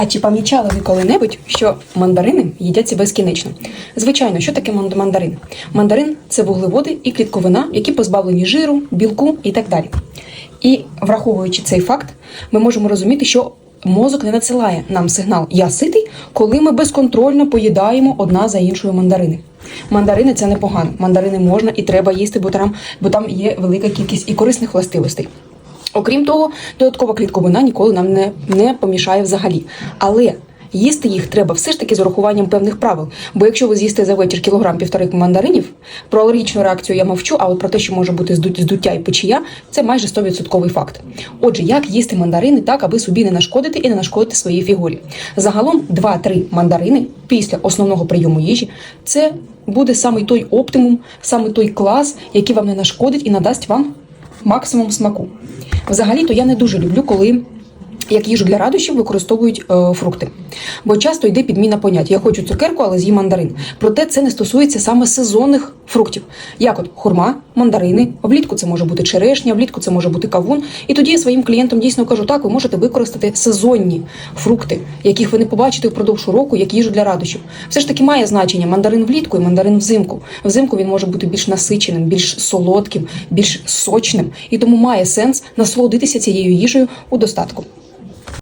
А чи помічали ви коли-небудь, що мандарини їдяться безкінечно? Звичайно, що таке мандарин? Мандарин це вуглеводи і клітковина, які позбавлені жиру, білку і так далі. І враховуючи цей факт, ми можемо розуміти, що мозок не надсилає нам сигнал Я ситий, коли ми безконтрольно поїдаємо одна за іншою мандарини. Мандарини це непогано. Мандарини можна і треба їсти, бо там, бо там є велика кількість і корисних властивостей. Окрім того, додаткова клітковина ніколи нам не, не помішає взагалі. Але їсти їх треба все ж таки з урахуванням певних правил. Бо якщо ви з'їсте за вечір кілограм півтори мандаринів, про алергічну реакцію я мовчу, а от про те, що може бути здут- здуття і печія, це майже 100% факт. Отже, як їсти мандарини так, аби собі не нашкодити і не нашкодити своїй фігурі? Загалом 2-3 мандарини після основного прийому їжі це буде саме той оптимум, саме той клас, який вам не нашкодить і надасть вам максимум смаку. Взагалі-то я не дуже люблю, коли як їжу для радощів використовують е, фрукти. Бо часто йде підміна понять. Я хочу цукерку, але з'їм мандарин. Проте це не стосується саме сезонних фруктів. Як от хурма, мандарини, влітку це може бути черешня, влітку це може бути кавун. І тоді я своїм клієнтам дійсно кажу, так, ви можете використати сезонні фрукти, яких ви не побачите впродовж року, як їжу для радощів. Все ж таки має значення мандарин влітку і мандарин взимку. Взимку він може бути більш насиченим, більш солодким, більш сочним, і тому має сенс насолодитися цією їжею у достатку.